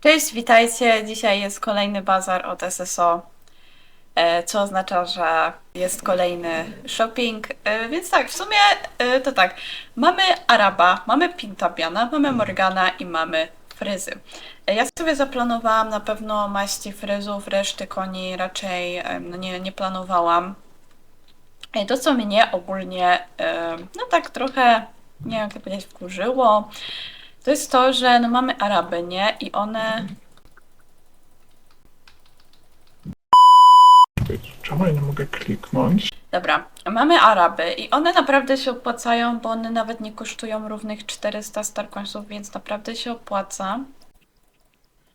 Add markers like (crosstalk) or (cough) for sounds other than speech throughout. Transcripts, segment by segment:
Cześć, witajcie. Dzisiaj jest kolejny bazar od SSO, e, co oznacza, że jest kolejny shopping. E, Więc tak, w sumie e, to tak. Mamy Araba, mamy Pintabiana, mamy Morgana i mamy fryzy. Ja sobie zaplanowałam na pewno maści fryzów, reszty koni raczej no nie, nie planowałam. To, co mnie ogólnie, no tak trochę, nie wiem jak to powiedzieć, wkurzyło, to jest to, że no mamy Araby, nie? I one Czemu ja nie mogę kliknąć? Dobra, mamy Araby i one naprawdę się opłacają, bo one nawet nie kosztują równych 400 starcoinsów, więc naprawdę się opłaca.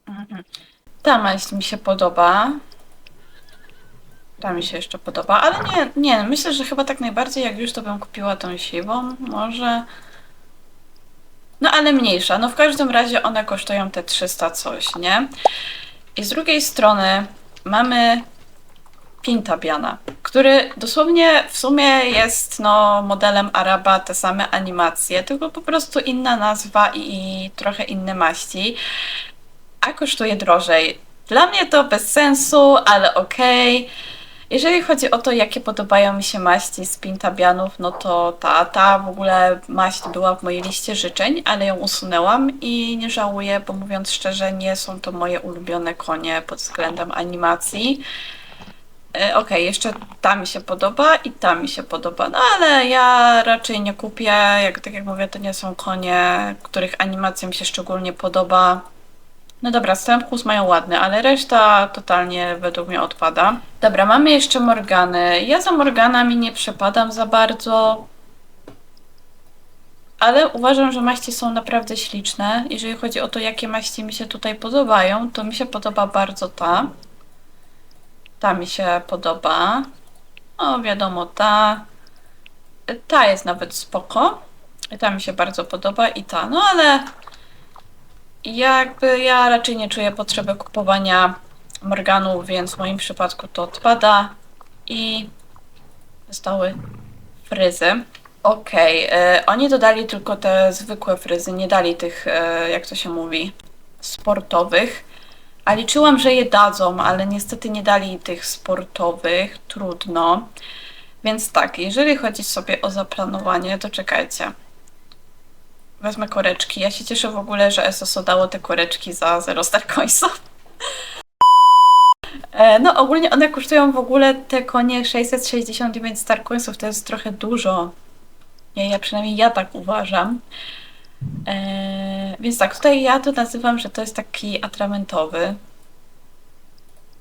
Mhm. Ta maść mi się podoba. Ta mi się jeszcze podoba, ale nie, nie, myślę, że chyba tak najbardziej jak już to bym kupiła tą siwą, może. No ale mniejsza, no w każdym razie one kosztują te 300 coś, nie? I z drugiej strony mamy Pintabiana, który dosłownie w sumie jest no, modelem Araba, te same animacje, tylko po prostu inna nazwa i, i trochę inne maści, a kosztuje drożej. Dla mnie to bez sensu, ale okej. Jeżeli chodzi o to, jakie podobają mi się maści z Pintabianów, no to ta, ta w ogóle maść była w mojej liście życzeń, ale ją usunęłam i nie żałuję, bo mówiąc szczerze, nie są to moje ulubione konie pod względem animacji. E, Okej, jeszcze ta mi się podoba i ta mi się podoba, no ale ja raczej nie kupię, jak, tak jak mówię, to nie są konie, których animacja mi się szczególnie podoba. No dobra, Stempkus mają ładne, ale reszta totalnie według mnie odpada. Dobra, mamy jeszcze Morgany. Ja za Morganami nie przepadam za bardzo, ale uważam, że maści są naprawdę śliczne. Jeżeli chodzi o to, jakie maści mi się tutaj podobają, to mi się podoba bardzo ta. Ta mi się podoba. O, wiadomo, ta. Ta jest nawet spoko. Ta mi się bardzo podoba i ta. No ale jakby ja raczej nie czuję potrzeby kupowania Morganów, więc w moim przypadku to odpada. I zostały fryzy. Okej, e, oni dodali tylko te zwykłe fryzy, nie dali tych, e, jak to się mówi, sportowych. A liczyłam, że je dadzą, ale niestety nie dali tych sportowych. Trudno. Więc tak, jeżeli chodzi sobie o zaplanowanie, to czekajcie. Wezmę koreczki. Ja się cieszę w ogóle, że SSO dało te koreczki za 0 Starcoinsów. E, No, ogólnie one kosztują w ogóle te konie 669 Starcoinsów. To jest trochę dużo. Nie, ja przynajmniej ja tak uważam. Eee, więc tak, tutaj ja to nazywam, że to jest taki atramentowy.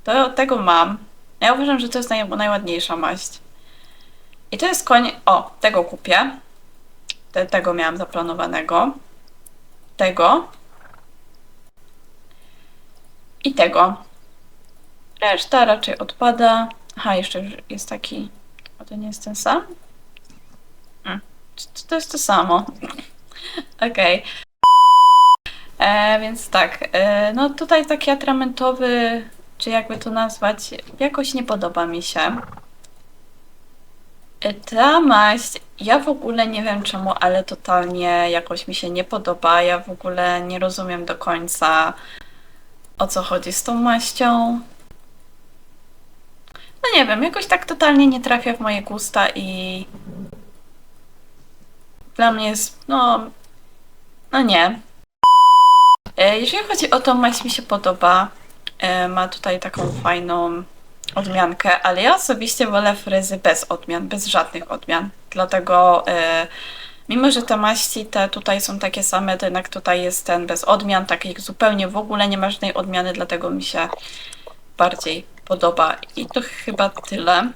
To tego mam. Ja uważam, że to jest naj, najładniejsza maść. I to jest koń. O, tego kupię. Te, tego miałam zaplanowanego. Tego. I tego. Reszta raczej odpada. Aha, jeszcze jest taki. To nie jest ten sam? Hmm. Czy to jest to samo? (laughs) Okej. E, Więc tak, e, no tutaj taki atramentowy, czy jakby to nazwać, jakoś nie podoba mi się. Ta maść, ja w ogóle nie wiem czemu, ale totalnie jakoś mi się nie podoba. Ja w ogóle nie rozumiem do końca o co chodzi z tą maścią. No nie wiem, jakoś tak totalnie nie trafia w moje gusta i dla mnie jest, no, no nie. E, Jeżeli chodzi o tą maść, mi się podoba. E, Ma tutaj taką fajną odmiankę, ale ja osobiście wolę fryzy bez odmian, bez żadnych odmian. Dlatego, e, mimo że te maści te tutaj są takie same, to jednak tutaj jest ten bez odmian, takich zupełnie w ogóle nie ma żadnej odmiany, dlatego mi się bardziej podoba. I to chyba tyle.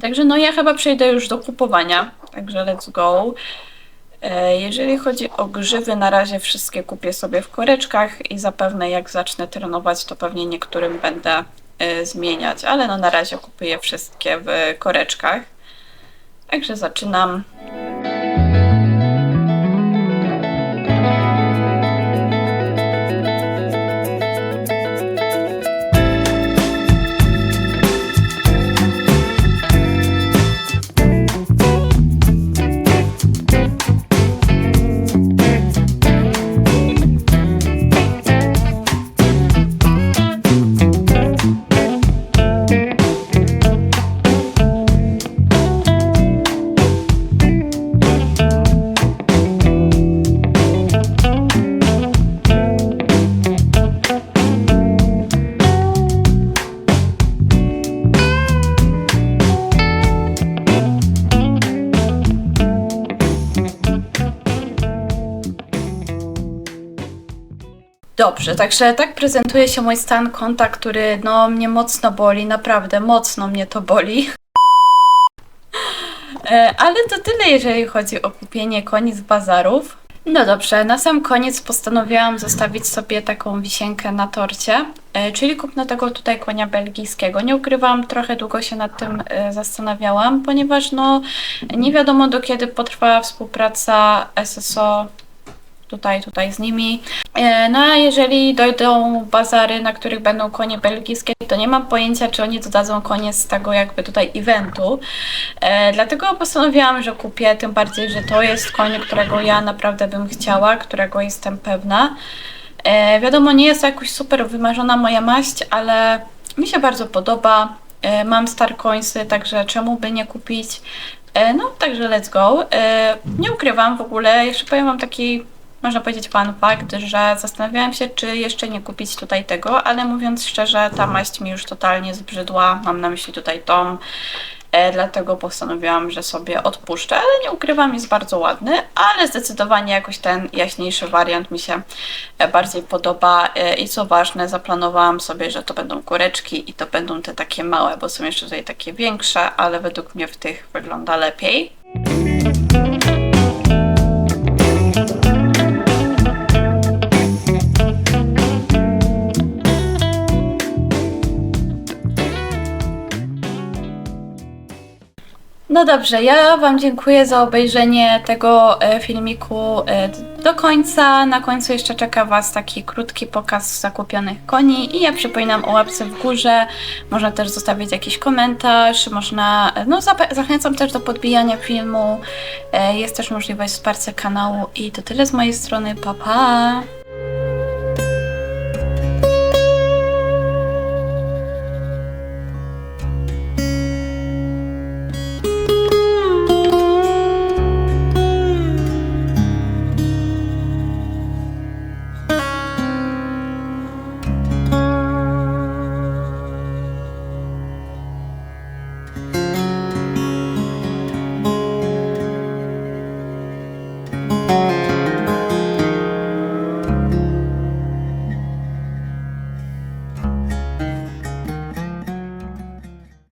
Także no ja chyba przejdę już do kupowania, także let's go. E, Jeżeli chodzi o grzywy, na razie wszystkie kupię sobie w koreczkach i zapewne jak zacznę trenować, to pewnie niektórym będę zmieniać, ale no na razie kupuję wszystkie w koreczkach. Także zaczynam. Dobrze, także tak prezentuje się mój stan konta, który no mnie mocno boli, naprawdę mocno mnie to boli. (laughs) E, Ale to tyle, jeżeli chodzi o kupienie koni z bazarów. No dobrze, na sam koniec postanowiłam zostawić sobie taką wisienkę na torcie, e, czyli kupno tego tutaj konia belgijskiego. Nie ukrywam, trochę długo się nad tym e, zastanawiałam, ponieważ no nie wiadomo do kiedy potrwa współpraca SSO tutaj, tutaj z nimi. E, No a jeżeli dojdą bazary, na których będą konie belgijskie, to nie mam pojęcia, czy oni dodadzą konie z tego jakby tutaj eventu. E, dlatego postanowiłam, że kupię, tym bardziej, że to jest koń, którego ja naprawdę bym chciała, którego jestem pewna. E, wiadomo, nie jest to jakoś super wymarzona moja maść, ale mi się bardzo podoba. Mam Star Coinsy, także czemu by nie kupić? No, także let's go. Nie ukrywam w ogóle, jeszcze powiem Wam taki, można powiedzieć, fun fact, że zastanawiałam się, czy jeszcze nie kupić tutaj tego, ale mówiąc szczerze, ta maść mi już totalnie zbrzydła. Mam na myśli tutaj tą. E, dlatego postanowiłam, że sobie odpuszczę, ale nie ukrywam, jest bardzo ładny, ale zdecydowanie jakoś ten jaśniejszy wariant mi się e, bardziej podoba e, i co ważne, zaplanowałam sobie, że to będą kureczki i to będą te takie małe, bo są jeszcze tutaj takie większe, ale według mnie w tych wygląda lepiej. No dobrze, ja Wam dziękuję za obejrzenie tego e, filmiku e, do końca. Na końcu jeszcze czeka Was taki krótki pokaz zakupionych koni i ja przypominam o łapce w górze. Można też zostawić jakiś komentarz, można, e, no zachęcam też do podbijania filmu. Jest też możliwość wsparcia kanału i to tyle z mojej strony. Pa pa!